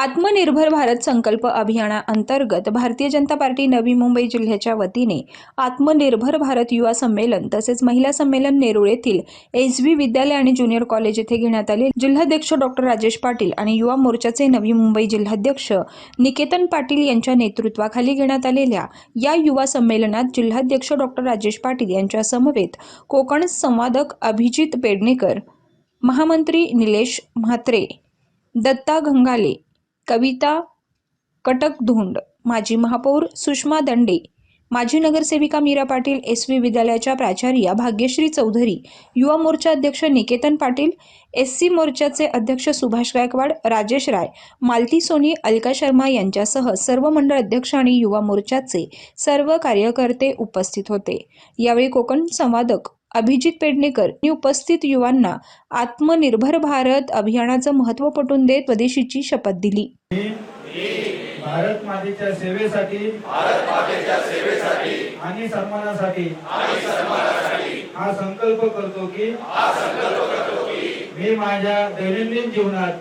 आत्मनिर्भर भारत संकल्प अभियानाअंतर्गत भारतीय जनता पार्टी नवी मुंबई जिल्ह्याच्या वतीने आत्मनिर्भर भारत युवा संमेलन तसेच महिला संमेलन नेरूळ येथील एस व्ही विद्यालय आणि ज्युनियर कॉलेज येथे घेण्यात आले. जिल्हाध्यक्ष डॉक्टर राजेश पाटील आणि युवा मोर्चाचे नवी मुंबई जिल्हाध्यक्ष निकेतन पाटील यांच्या नेतृत्वाखाली घेण्यात आलेल्या या युवा संमेलनात जिल्हाध्यक्ष डॉक्टर राजेश पाटील यांच्या समवेत कोकण संवादक अभिजित पेडणेकर महामंत्री निलेश म्हात्रे दत्ता गंगाले कविता कटक धोंड माजी महापौर सुषमा दंडे माजी नगरसेविका मीरा पाटील एस व्ही विद्यालयाच्या प्राचार्या भाग्यश्री चौधरी युवा मोर्चा अध्यक्ष निकेतन पाटील एस सी मोर्चाचे अध्यक्ष सुभाष गायकवाड राजेश राय मालती सोनी अलका शर्मा यांच्यासह सर्व मंडळ अध्यक्ष आणि युवा मोर्चाचे सर्व कार्यकर्ते उपस्थित होते. यावेळी कोकण संवादक अभिजित पेडणेकर यांनी उपस्थित युवांना आत्मनिर्भर भारत अभियानाचं महत्त्व पटवून देत स्वदेशीची शपथ दिली. भारत मातेच्या सेवेसाठी आणि सन्मानासाठी हा संकल्प करतो की मी माझ्या दैनंदिन जीवनात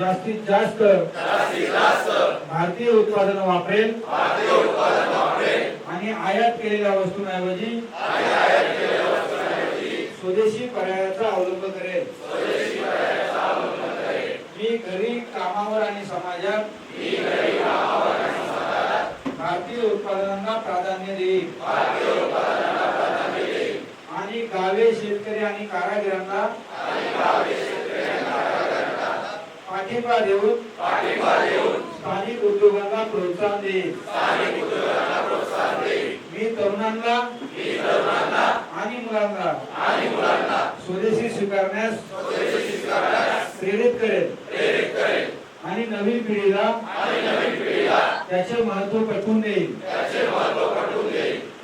जास्तीत जास्त भारतीय उत्पादन वापरेल आणि आयात केलेल्या वस्तूंऐवजी स्वदेशी पर्यायाचा अवलंब करेल. मी घरी कामावर आणि समाजात भारतीय उत्पादनांना प्राधान्य देईल आणि गावे शेतकरी आणि कारागिरांना पाठिंबा देऊन स्थानिक उद्योगांना प्रोत्साहन देईल मी तरुणांना आणि मुलांना स्वदेशी स्वीकारण्यास प्रेरित करेल आणि नवीन पिढीला त्याचे महत्त्व पटवून देईल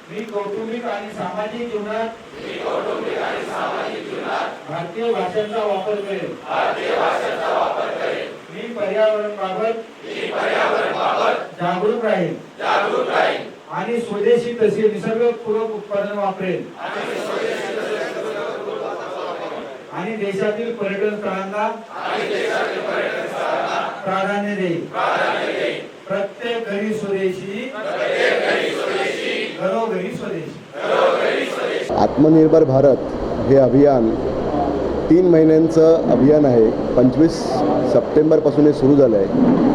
मी कौटुंबिक आणि सामाजिक जीवनात भारतीय भाषांचा वापर करेल पर्यावरण बाबत जागरूक राहील. आणि स्वदेशी तसे निसर्गपूरक उत्पादन वापरेल. आणि देशातील पर्यटन स्थळांना प्राधान्य देईल. प्रत्येक घरी स्वदेशी घरोघरी स्वदेशी. आत्मनिर्भर भारत हे अभियान तीन महिन्यांचं अभियान आहे. पंचवीस सप्टेंबरपासून हे सुरू झालं आहे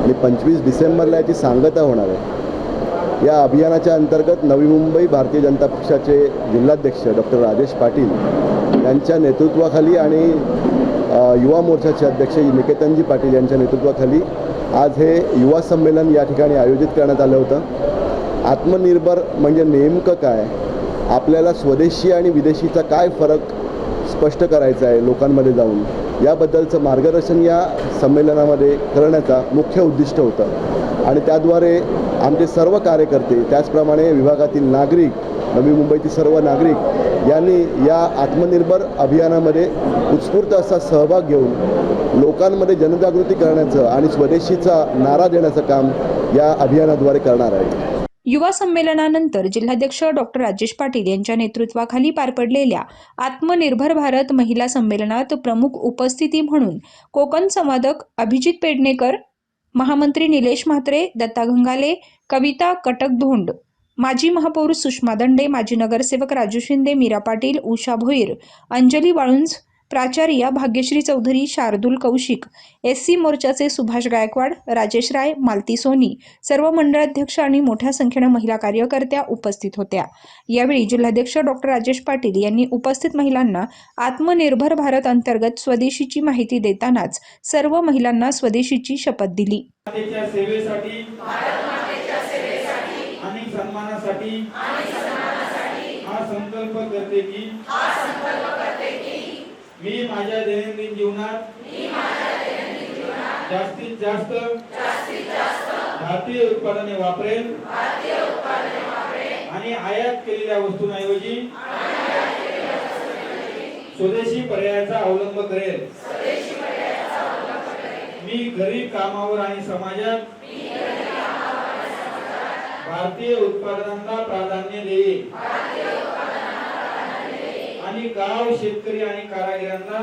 आणि पंचवीस डिसेंबरला याची सांगता होणार आहे. या अभियानाच्या अंतर्गत नवी मुंबई भारतीय जनता पक्षाचे जिल्हाध्यक्ष डॉक्टर राजेश पाटील यांच्या नेतृत्वाखाली आणि युवा मोर्चाचे अध्यक्ष निकेतनजी पाटील यांच्या नेतृत्वाखाली आज हे युवा संमेलन या ठिकाणी आयोजित करण्यात आलं होतं. आत्मनिर्भर म्हणजे नेमकं काय? आपल्याला स्वदेशी आणि विदेशीचा काय फरक स्पष्ट करायचं आहे लोकांमध्ये जाऊन. याबद्दलचं मार्गदर्शन या संमेलनामध्ये करण्याचा मुख्य उद्दिष्ट होतं. आणि त्याद्वारे आमचे सर्व कार्यकर्ते त्याचप्रमाणे विभागातील नागरिक नवी मुंबईतील सर्व नागरिक यांनी या आत्मनिर्भर अभियानामध्ये उत्स्फूर्त असा सहभाग घेऊन लोकांमध्ये जनजागृती करण्याचं आणि स्वदेशीचा नारा देण्याचं काम या अभियानाद्वारे करणार आहे. युवा संमेलनानंतर जिल्हाध्यक्ष डॉक्टर राजेश पाटील यांच्या नेतृत्वाखाली पार पडलेल्या आत्मनिर्भर भारत महिला संमेलनात प्रमुख उपस्थिती म्हणून कोकण संवादक अभिजित पेडणेकर महामंत्री निलेश म्हात्रे दत्ता गंगाले कविता कटकधोंड माजी महापौर सुषमा दंडे माजी नगरसेवक राजू शिंदे मीरा पाटील उषा भोईर अंजली वाळुंज प्राचार्या भाग्यश्री चौधरी शार्दूल कौशिक एस सी मोर्चाचे सुभाष गायकवाड राजेश राय मालती सोनी सर्व मंडळाध्यक्ष आणि मोठ्या संख्येनं महिला कार्यकर्त्या उपस्थित होत्या. यावेळी जिल्हाध्यक्ष डॉक्टर राजेश पाटील यांनी उपस्थित महिलांना आत्मनिर्भर भारत अंतर्गत स्वदेशीची माहिती देतानाच सर्व महिलांना स्वदेशीची शपथ दिली. हा संकल्प करते की मी माझ्या दैनंदिन जीवनात जास्तीत जास्त भारतीय उत्पादने वापरेल आणि आयात केलेल्या वस्तूंऐवजी स्वदेशी पर्यायाचा अवलंब करेल मी घरी कामावर आणि समाजात भारतीय उत्पादनांना प्राधान्य देईल आणि गाव शेतकरी आणि कारागिरांना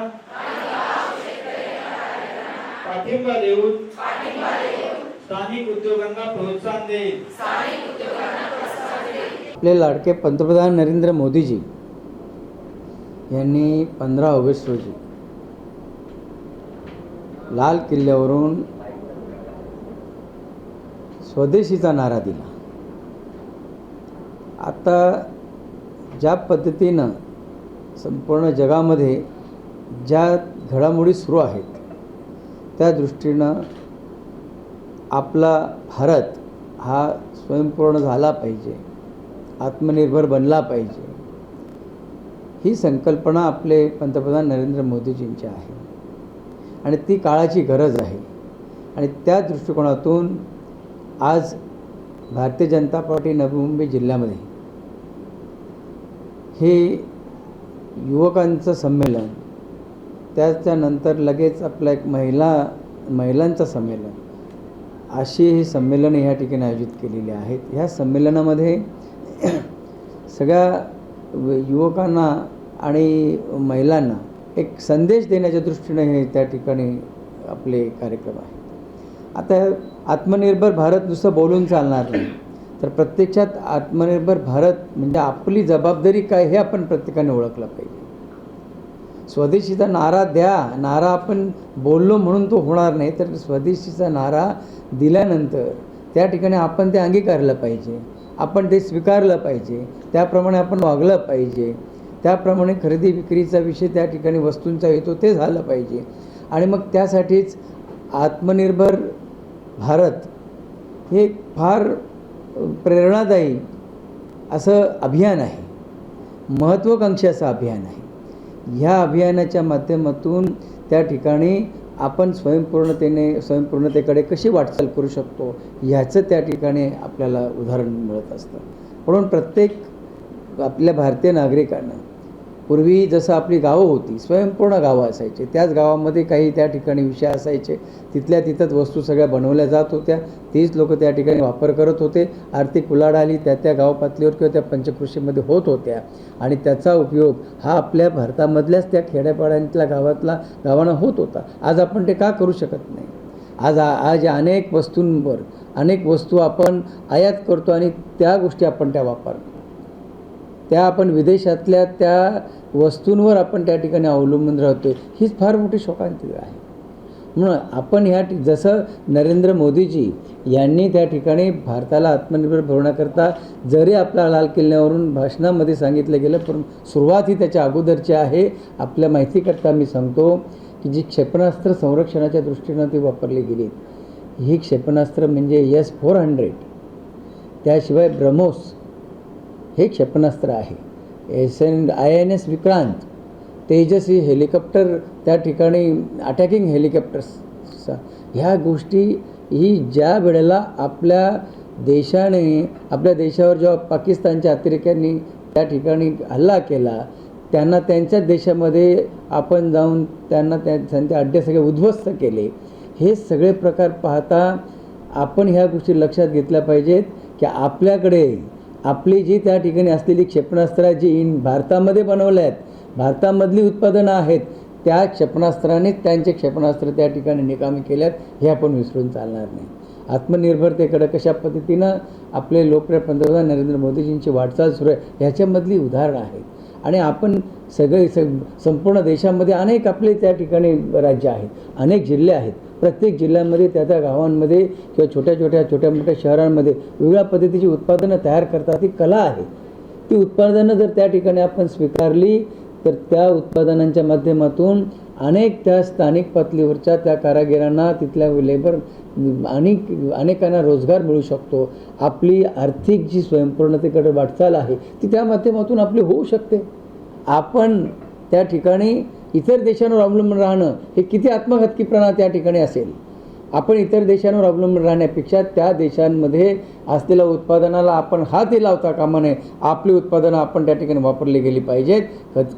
पाठिंबा देऊन स्थानिक उद्योगांना प्रोत्साहन देईल. आपले लाडके पंतप्रधान नरेंद्र मोदीजी यांनी पंधरा ऑगस्ट रोजी लाल किल्ल्यावरून स्वदेशीचा नारा दिला. आता ज्या पद्धतीनं संपूर्ण जगामध्ये ज्या घडामोडी सुरू आहेत त्या दृष्टीनं आपला भारत हा स्वयंपूर्ण झाला पाहिजे आत्मनिर्भर बनला पाहिजे. ही संकल्पना आपले पंतप्रधान नरेंद्र मोदीजींची आहे. आणि ती काळाची गरज आहे. आणि त्या दृष्टिकोनातून आज भारतीय जनता पार्टी नवी मुंबई जिल्ह्यामध्ये हे युवकांचं संमेलन त्याच्यानंतर लगेच आपलं एक महिला महिलांचं संमेलन. अशी ही संमेलनं ह्या ठिकाणी आयोजित केलेली आहेत. ह्या संमेलनामध्ये सगळ्या युवकांना आणि महिलांना एक संदेश देण्याच्या दृष्टीने हे त्या ठिकाणी आपले कार्यक्रम आहेत. आता आत्मनिर्भर भारत नुसतं बोलून चालणार नाही. तर प्रत्यक्षात आत्मनिर्भर भारत म्हणजे आपली जबाबदारी काय हे आपण प्रत्येकाने ओळखलं पाहिजे. स्वदेशीचा नारा द्या नारा आपण बोललो म्हणून तो होणार नाही तर स्वदेशीचा नारा दिल्यानंतर त्या ठिकाणी आपण ते अंगीकारलं पाहिजे आपण ते स्वीकारलं पाहिजे त्याप्रमाणे आपण वागलं पाहिजे त्याप्रमाणे खरेदी विक्रीचा विषय त्या ठिकाणी वस्तूंचा येतो ते झालं पाहिजे. आणि मग त्यासाठीच आत्मनिर्भर भारत हे फार प्रेरणादायी असं अभियान आहे. महत्त्वाकांक्षी असं अभियान आहे. ह्या अभियानाच्या माध्यमातून त्या ठिकाणी आपण स्वयंपूर्णतेने स्वयंपूर्णतेकडे कशी वाटचाल करू शकतो ह्याचं त्या ठिकाणी आपल्याला उदाहरण मिळत असतं. म्हणून प्रत्येक आपल्या भारतीय नागरिकांना पूर्वी जसं आपली गावं होती स्वयंपूर्ण गावं असायचे. त्याच गावामध्ये काही त्या ठिकाणी विषय असायचे. तिथल्या तिथंच वस्तू सगळ्या बनवल्या जात होत्या. तीच लोक त्या ठिकाणी वापर करत होते. आर्थिक उलाढाली त्या त्या गावपातळीवर किंवा त्या पंचकृषीमध्ये होत होत्या. आणि त्याचा उपयोग हा आपल्या भारतामधल्याच त्या खेड्यापाड्यांतल्या गावातला गावांना होत होता. आज आपण ते का करू शकत नाही? आज आज या अनेक वस्तूंवर अनेक वस्तू आपण आयात करतो आणि त्या गोष्टी आपण त्या वापरतो. त्या आपण विदेशातल्या त्या वस्तूंवर आपण त्या ठिकाणी अवलंबून राहतो हीच फार मोठी शोकांती आहे. म्हणून आपण ह्या जसं नरेंद्र मोदीजी यांनी त्या ठिकाणी भारताला आत्मनिर्भर बनवण्याकरता जरी आपल्या लाल किल्ल्यावरून भाषणामध्ये सांगितलं गेलं पण सुरुवात ही त्याच्या अगोदरची आहे. आपल्या माहितीकरता मी सांगतो की जी क्षेपणास्त्र संरक्षणाच्या दृष्टीनं ती वापरली गेली ही क्षेपणास्त्र म्हणजे एस फोर हंड्रेड. त्याशिवाय ब्रह्मोस हे क्षेपणास्त्र आहे. S N I N S Vikrant Tejas he helicopter त्या ठिकाणी अटॅकिंग हेलिकॉप्टर्स ह्या गोष्टी ही ज्या वेळेला आपल्या देशाने आपल्या देशावर जेव्हा पाकिस्तानच्या अतिरेक्यांनी त्या ठिकाणी हल्ला केला त्यांना त्यांच्याच देशामध्ये आपण जाऊन त्यांना त्या त्यांचे अड्डे सगळे उद्ध्वस्त केले. हे सगळे प्रकार पाहता आपण ह्या गोष्टी लक्षात घेतल्या पाहिजेत की आपल्याकडे आपली जी त्या ठिकाणी असलेली क्षेपणास्त्र जी इन भारतामध्ये बनवल्या आहेत भारतामधली उत्पादनं आहेत त्या क्षेपणास्त्राने त्यांचे क्षेपणास्त्र त्या ठिकाणी निकामी केल्यात हे आपण विसरून चालणार नाही. आत्मनिर्भरतेकडे कशा पद्धतीनं आपले लोकप्रिय पंतप्रधान नरेंद्र मोदीजींची वाटचाल सुरू आहे ह्याच्यामधली उदाहरणं आहेत. आणि आपण सगळे स संपूर्ण देशामध्ये अनेक आपले त्या ठिकाणी राज्य आहेत अनेक जिल्हे आहेत. प्रत्येक जिल्ह्यामध्ये त्या त्या गावांमध्ये किंवा छोट्या छोट्या छोट्या मोठ्या शहरांमध्ये वेगळ्या पद्धतीची उत्पादनं तयार करतात. ती कला आहे. ती उत्पादनं जर त्या ठिकाणी आपण स्वीकारली तर त्या उत्पादनांच्या माध्यमातून अनेक त्या स्थानिक पातळीवरच्या त्या कारागिरांना तिथल्या लेबर अनेक अनेकांना रोजगार मिळू शकतो. आपली आर्थिक जी स्वयंपूर्णतेकडे वाटचाल आहे ती त्या माध्यमातून आपली होऊ शकते. आपण त्या ठिकाणी इतर देशांवर अवलंबून राहणं हे किती आत्मघातकीपणा त्या ठिकाणी असेल? आपण इतर देशांवर अवलंबून राहण्यापेक्षा त्या देशांमध्ये असलेल्या उत्पादनाला आपण हात लावता कामा नये. आपली उत्पादनं आपण त्या ठिकाणी वापरली गेली पाहिजेत.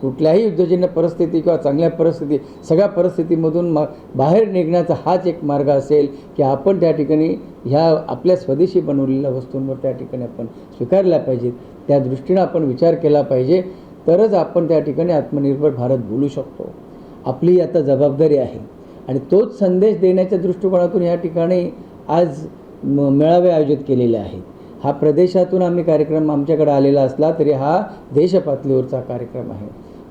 कुठल्याही उद्योजन्य परिस्थिती किंवा चांगल्या परिस्थिती सगळ्या परिस्थितीमधून मा बाहेर निघण्याचा हाच एक मार्ग असेल की आपण त्या ठिकाणी ह्या आपल्या स्वदेशी बनवलेल्या वस्तूंवर त्या ठिकाणी आपण स्वीकारल्या पाहिजेत. त्या दृष्टीनं आपण विचार केला पाहिजे. तरच आपण त्या ठिकाणी आत्मनिर्भर भारत बोलू शकतो. आपली आता जबाबदारी आहे. आणि तोच संदेश देण्याच्या दृष्टिकोनातून या ठिकाणी आज म मेळावे आयोजित केलेले आहेत. हा प्रदेशातून आम्ही कार्यक्रम आमच्याकडे आलेला असला तरी हा देशपातळीवरचा कार्यक्रम आहे.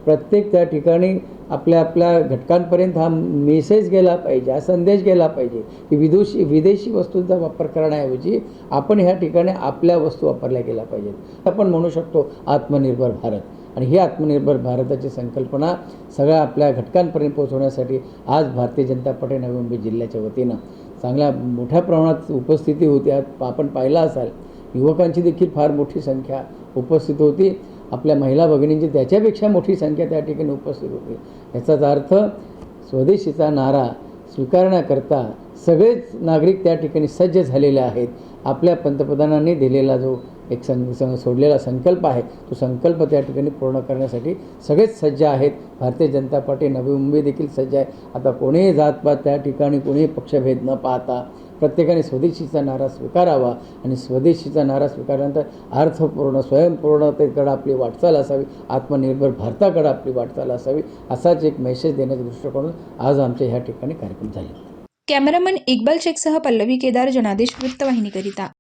प्रत्येक त्या ठिकाणी आपल्या आपल्या घटकांपर्यंत हा मेसेज गेला पाहिजे हा संदेश गेला पाहिजे की विदेशी विदेशी वस्तूंचा वापर करण्याऐवजी आपण ह्या ठिकाणी आपल्या वस्तू वापरल्या गेल्या पाहिजेत. आपण म्हणू शकतो आत्मनिर्भर भारत. आणि ही आत्मनिर्भर भारताची संकल्पना सगळ्या आपल्या घटकांपर्यंत पोहोचवण्यासाठी आज भारतीय जनता पार्टी नवी मुंबई जिल्ह्याच्या वतीनं चांगल्या मोठ्या प्रमाणात उपस्थिती होती. आपण पाहिला असाल युवकांची देखील फार मोठी संख्या उपस्थित होती. आपल्या महिला भगिनींची त्याच्यापेक्षा मोठी संख्या त्या ठिकाणी उपस्थित होती. याचाच अर्थ स्वदेशीचा नारा स्वीकारण्याकरता सगळेच नागरिक त्या ठिकाणी सज्ज झालेले आहेत. आपल्या पंतप्रधानांनी दिलेला जो एक सं सोडलेला संकल्प आहे. तो संकल्प त्या ठिकाणी पूर्ण करण्यासाठी सगळेच सज्ज आहेत. भारतीय जनता पार्टी नवी मुंबई देखील सज्ज आहे. आता कोणीही जातपात त्या ठिकाणी कोणीही पक्षभेद न पाहता प्रत्येकाने स्वदेशीचा नारा स्वीकारावा आणि स्वदेशीचा नारा स्वीकारल्यानंतर अर्थपूर्ण स्वयंपूर्णतेकडं आपली वाटचाल असावी. आत्मनिर्भर भारताकडं आपली वाटचाल असावी असाच एक मेसेज देण्याच्या दृष्टिकोनातून आज आमच्या ह्या ठिकाणी कार्यक्रम झाले. कॅमेरामन इक्बाल शेखसह पल्लवी केदार जनादेश वृत्तवाहिनीकरिता.